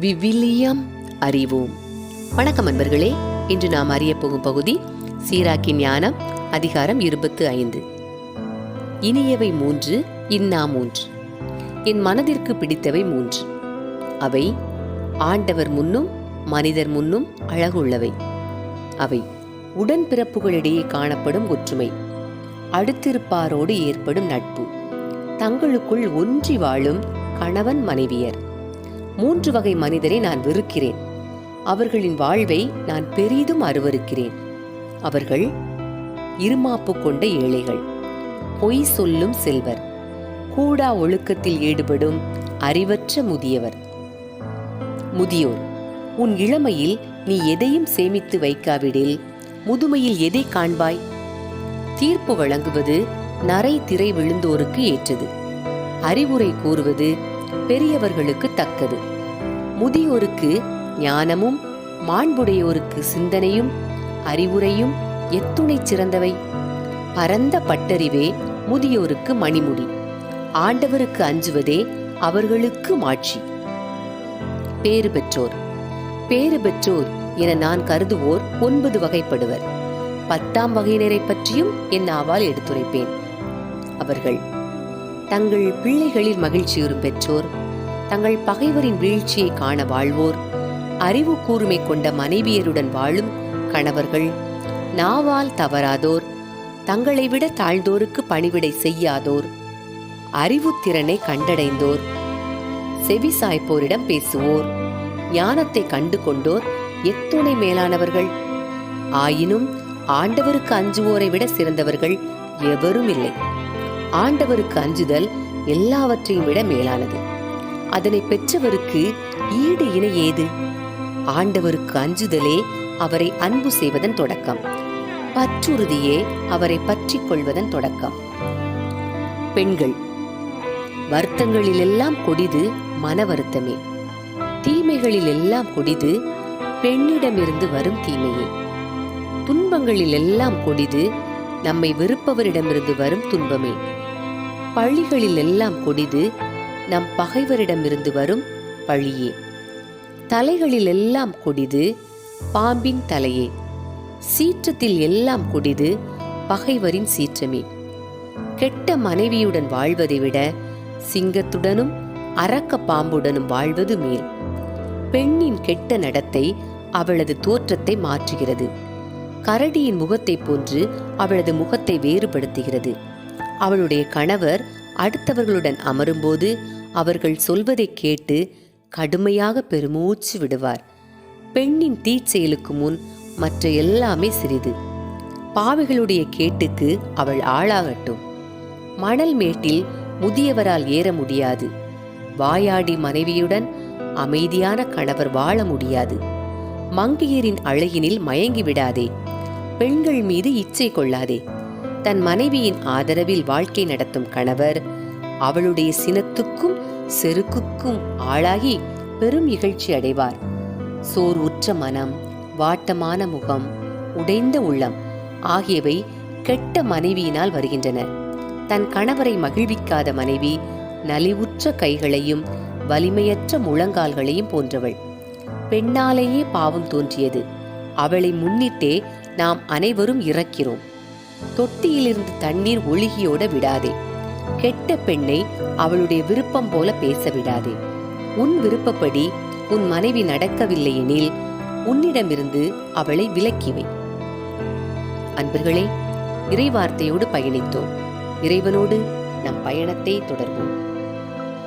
விவிலியம் அறிவோம். வணக்கம் அன்பர்களே இன்று நாம் அறிய போகும் பகுதி சீராக்கி ஞானம் அதிகாரம் இருபத்து ஐந்து. இனியவை மூன்று இன்னா மூன்று. என் மனதிற்கு பிடித்தவை மூன்று. அவை ஆண்டவர் முன்னும் மனிதர் முன்னும் அழகுள்ளவை. அவை உடன்பிறப்புகளிடையே காணப்படும் ஒற்றுமை. அடுத்திருப்பாரோடு ஏற்படும் நட்பு. தங்களுக்குள் ஒன்றி வாழும் கணவன் மனைவியர். மூன்று வகை மனிதரை நான் வெறுக்கிறேன். அவர்களின் வாழ்வை நான் பெரிதும் அருவருக்கிறேன். அவர்கள் இருமாப்பு கொண்ட ஏழைகள். பொய் சொல்லும் செல்வர். கூடா ஒழுக்கத்தில் ஈடுபடும் அறிவற்ற முதியவர். முதியோர் உன் இளமையில் நீ எதையும் சேமித்து வைக்காவிடில் முதுமையில் எதை காண்பாய்? தீர்ப்பு வழங்குவது நரை திரை விழுந்தோருக்கு ஏற்றது. அறிவுரை கூறுவது பெரியவர்களுக்கு தக்கது. முதியோருக்கு ஞானமும் மாண்புடையோருக்கு சிந்தனையும் அறிவுரையும் எத்துணை சிறந்தவை. பரந்த பட்டறிவே முதியோருக்கு மணிமுடி. ஆண்டவருக்கு அஞ்சுவதே அவர்களுக்கு மாட்சி. பேறு பெற்றோர். பேறு பெற்றோர் என நான் கருதுவோர் ஒன்பது வகைப்படுவர். பத்தாம் வகையினரை பற்றியும் என் ஆவால் எடுத்துரைப்பேன். அவர்கள் தங்கள் பிள்ளைகளில் மகிழ்ச்சியுறும் பெற்றோர் தங்கள் பகைவரின் வீழ்ச்சியை காண வாழ்வோர் அறிவு கூர்மை கொண்ட மனைவியருடன் வாழும் கணவர்கள் நாவால் தவறாதோர் தங்களை விட தாழ்ந்தோருக்கு பணிவிடை செய்யாதோர் அறிவுத்திறனை கண்டடைந்தோர் செவி சாய்ப்போரிடம் பேசுவோர் ஞானத்தை கண்டு கொண்டோர் எத்துணை மேலானவர்கள். ஆயினும் ஆண்டவருக்கு அஞ்சுவோரை விட சிறந்தவர்கள் எவரும் இல்லை ஆண்டவருக்கு அஞ்சுதல் எல்லாவற்றையும் விட மேலானது. அதனை பெற்றவருக்கு ஈடு இணை ஏது? ஆண்டவருக்கு அஞ்சுதலே அவரை அன்பு செய்வதன் தொடக்கம். பற்றுறுதியே அவரை பற்றிக் கொள்வதன் தொடக்கம். பெண்கள் வருத்தங்களிலெல்லாம் கொடிது மன வருத்தமே. தீமைகளில் எல்லாம் கொடிது பெண்ணிடமிருந்து வரும் தீமையே. துன்பங்களில் எல்லாம் கொடிது நம்மை வெறுப்பவரிடமிருந்து வரும் துன்பமே. பள்ளிகளில் எல்லாம் கொடிது நம் பகைவரிடமிருந்து வரும் பழியே. தலைகளில் எல்லாம் கொடிது பாம்பின் தலையே. சீற்றத்தில் எல்லாம் கொடிது பகைவரின் சீற்றமே. கெட்ட மனைவியுடன் வாழ்வதை விட சிங்கத்துடனும் அரக்க பாம்புடனும் வாழ்வது மேல். பெண்ணின் கெட்ட நடத்தை அவளது தோற்றத்தை மாற்றுகிறது. கரடியின் முகத்தைப் போன்று அவளது முகத்தை வேறுபடுத்துகிறது. அவளுடைய கணவர் அடுத்தவர்களுடன் அமரும்போது அவர்கள் சொல்வதைக் கேட்டு கடுமையாக பெருமூச்சு விடுவார். பெண்ணின் தீச்செயலுக்கு முன் மற்ற எல்லாமே சிறிது. பாவிகளுடைய கேட்டுக்கு அவள் ஆளாகட்டும். மணல் மேட்டில் முதியவரால் ஏற முடியாது. வாயாடி மனைவியுடன் அமைதியான கணவர் வாழ முடியாது. மங்கையரின் அழகினில் மயங்கி விடாதே. பெண்கள் மீது இச்சை கொள்ளாதே. தன் மனைவியின் ஆதரவில் வாழ்க்கை நடத்தும் கணவர் அவளுடைய சினத்துக்கும் செருக்குக்கும் ஆளாகி பெரும் இகழ்ச்சி அடைவார். சோர்வுற்ற மனம் வாட்டமான முகம் உடைந்த உள்ளம் ஆகியவை கெட்ட மனைவியினால் வருகின்றன. தன் கணவரை மகிழ்விக்காத மனைவி நலிவுற்ற கைகளையும் வலிமையற்ற முழங்கால்களையும் போன்றவள். பெண்ணாலேயே பாவம் தோன்றியது. அவளை முன்னிட்டே நாம் அனைவரும் இறக்கிறோம். தொட்டியிலிருந்து தண்ணீர் ஒழுகியோட விடாதே. கெட்ட பெண்ணை அவளுடைய விருப்பம் போல பேச விடாதே. உன் விருப்பப்படி உன் மனைவி நடக்கவில்லை எனில் உன்னிடமிருந்து அவளை விலக்கிவை அன்பர்களே இறைவார்த்தையோடு பயணித்தோம். இறைவனோடு நம் பயணத்தை தொடர்வோம்.